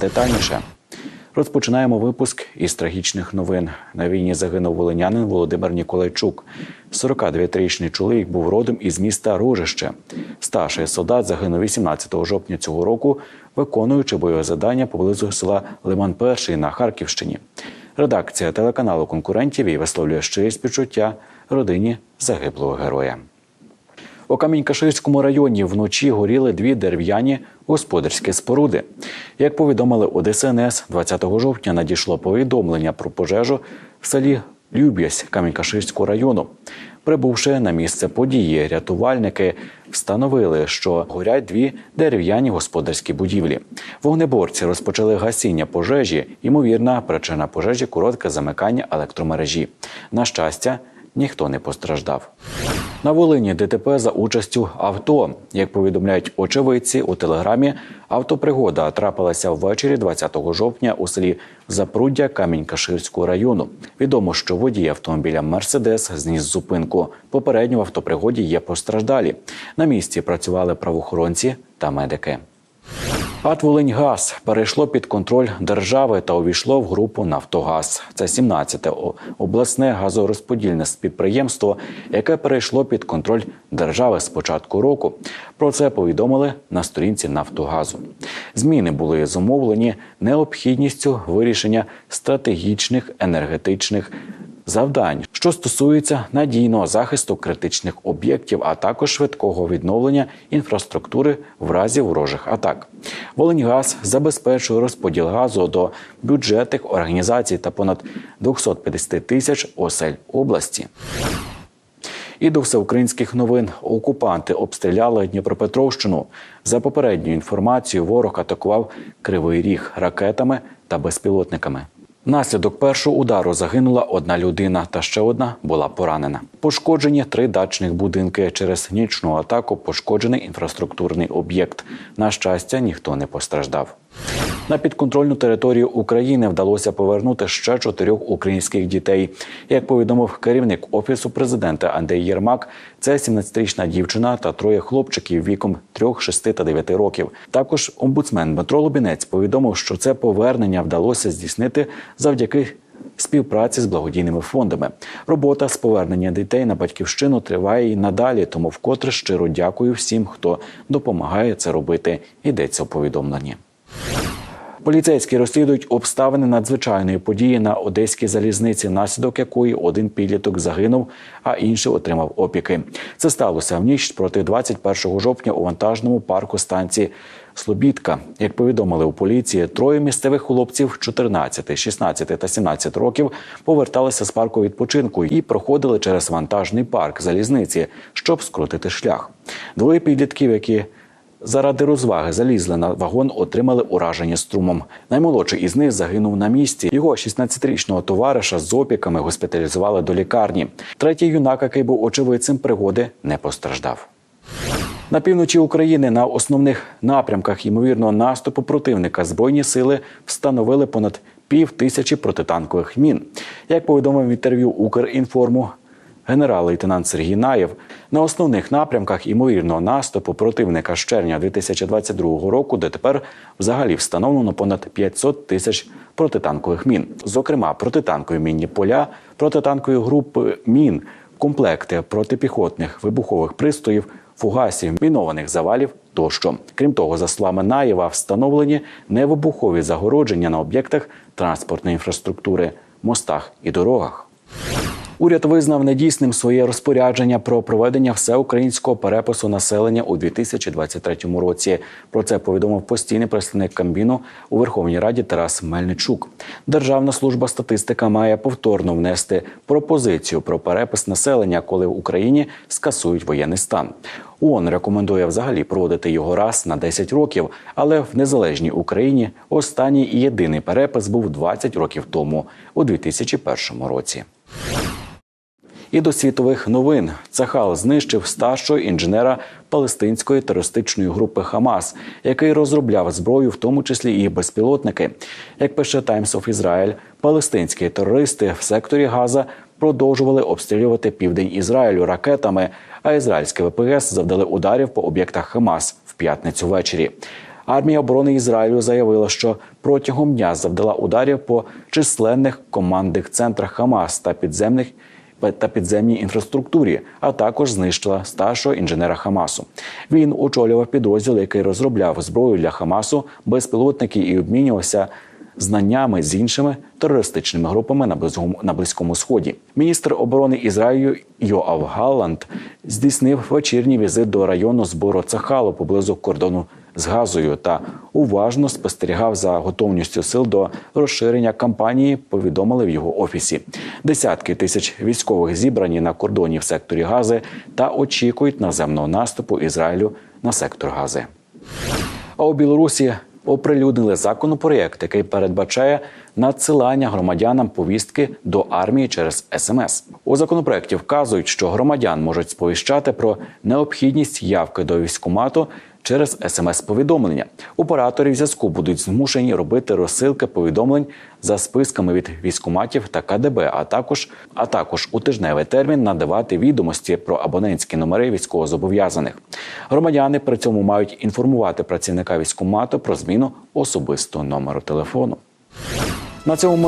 детальніше. Розпочинаємо випуск із трагічних новин. На війні загинув волинянин Володимир Ніколайчук. 49-річний чоловік був родом із міста Рожище. Старший солдат загинув 18 жовтня цього року, виконуючи бойове завдання поблизу села Лиман Перший на Харківщині. Редакція телеканалу конкурентів і висловлює щирі співчуття родині загиблого героя. У Камінь-Каширському районі вночі горіли дві дерев'яні господарські споруди. Як повідомили у ДСНС, 20 жовтня надійшло повідомлення про пожежу в селі Люб'язь Камінь-Каширського району. Прибувши на місце події, рятувальники встановили, що горять дві дерев'яні господарські будівлі. Вогнеборці розпочали гасіння пожежі. Ймовірна причина пожежі коротке замикання електромережі. На щастя, ніхто не постраждав. На Волині ДТП за участю авто. Як повідомляють очевидці у телеграмі, автопригода трапилася ввечері 20 жовтня у селі Запруддя Камінь-Каширського району. Відомо, що водій автомобіля Мерседес зніс зупинку. Попередньо в автопригоді є постраждалі. На місці працювали правоохоронці та медики. АТ «Волиньгаз» перейшло під контроль держави та увійшло в групу Нафтогаз. Це 17-те обласне газорозподільне підприємство, яке перейшло під контроль держави з початку року. Про це повідомили на сторінці Нафтогазу. Зміни були зумовлені необхідністю вирішення стратегічних енергетичних завдань, що стосуються надійного захисту критичних об'єктів, а також швидкого відновлення інфраструктури в разі ворожих атак. Волиньгаз забезпечує розподіл газу до бюджетних організацій та понад 250 тисяч осель області. І до всеукраїнських новин окупанти обстріляли Дніпропетровщину. За попередньою інформацією, ворог атакував Кривий Ріг ракетами та безпілотниками. Внаслідок першого удару загинула одна людина, та ще одна була поранена. Пошкоджені три дачних будинки. Через нічну атаку пошкоджений інфраструктурний об'єкт. На щастя, ніхто не постраждав. На підконтрольну територію України вдалося повернути ще чотирьох українських дітей. Як повідомив керівник офісу президента Андрій Єрмак, це 17-річна дівчина та троє хлопчиків віком 3, 6 та 9 років. Також омбудсмен Дмитро Лубінець повідомив, що це повернення вдалося здійснити завдяки. Співпраці з благодійними фондами робота з повернення дітей на батьківщину триває і надалі. Тому вкотре щиро дякую всім, хто допомагає це робити. Йдеться у повідомленні. Поліцейські розслідують обставини надзвичайної події на одеській залізниці, наслідок якої один підліток загинув, а інший отримав опіки. Це сталося в ніч проти 21 жовтня у вантажному парку станції Слобідка. Як повідомили у поліції, троє місцевих хлопців 14, 16 та 17 років поверталися з парку відпочинку і проходили через вантажний парк залізниці, щоб скрутити шлях. Двоє підлітків, які Заради розваги залізли на вагон, отримали ураження струмом. Наймолодший із них загинув на місці. Його 16-річного товариша з опіками госпіталізували до лікарні. Третій юнак, який був очевидцем пригоди, не постраждав. На півночі України на основних напрямках ймовірного наступу противника збройні сили встановили понад пів тисячі протитанкових мін. Як повідомив в інтерв'ю Укрінформу генерал-лейтенант Сергій Наєв на основних напрямках імовірного наступу противника з червня 2022 року, де тепер взагалі встановлено понад 500 тисяч протитанкових мін, зокрема протитанкові мінні поля, протитанкові групи мін, комплекти протипіхотних вибухових пристроїв. Фугасів, мінованих завалів тощо. Крім того, за словами Наєва, встановлені невибухові загородження на об'єктах транспортної інфраструктури, мостах і дорогах. Уряд визнав недійсним своє розпорядження про проведення всеукраїнського перепису населення у 2023 році. Про це повідомив постійний представник Камбіну у Верховній Раді Тарас Мельничук. Державна служба статистика має повторно внести пропозицію про перепис населення, коли в Україні скасують воєнний стан. ООН рекомендує взагалі проводити його раз на 10 років, але в незалежній Україні останній і єдиний перепис був 20 років тому, у 2001 році. І до світових новин Цахал знищив старшого інженера палестинської терористичної групи Хамас, який розробляв зброю, в тому числі і безпілотники. Як пише Times of Israel, палестинські терористи в секторі Газа продовжували обстрілювати південь Ізраїлю ракетами. А ізраїльські ВПС завдали ударів по об'єктах Хамас в п'ятницю ввечері. Армія оборони Ізраїлю заявила, що протягом дня завдала ударів по численних командних центрах Хамас та підземних та підземній інфраструктурі, а також знищила старшого інженера Хамасу. Він очолював підрозділ, який розробляв зброю для Хамасу, безпілотники і обмінювався знаннями з іншими терористичними групами на близькому, на близькому сході. Міністр оборони Ізраїлю Йоав Галланд здійснив вечірній візит до району збору Цахалу поблизу кордону з Газою та уважно спостерігав за готовністю сил до розширення кампанії. Повідомили в його офісі. Десятки тисяч військових зібрані на кордоні в секторі Гази та очікують наземного наступу Ізраїлю на сектор Гази. А у Білорусі оприлюднили законопроєкт, який передбачає надсилання громадянам повістки до армії через СМС. У законопроєкті вказують, що громадян можуть сповіщати про необхідність явки до військкомату через смс-повідомлення. Оператори зв'язку будуть змушені робити розсилки повідомлень за списками від військкоматів та КДБ, а також а також у тижневий термін надавати відомості про абонентські номери військовозобов'язаних. Громадяни при цьому мають інформувати працівника військкомату про зміну особистого номеру телефону. На цьому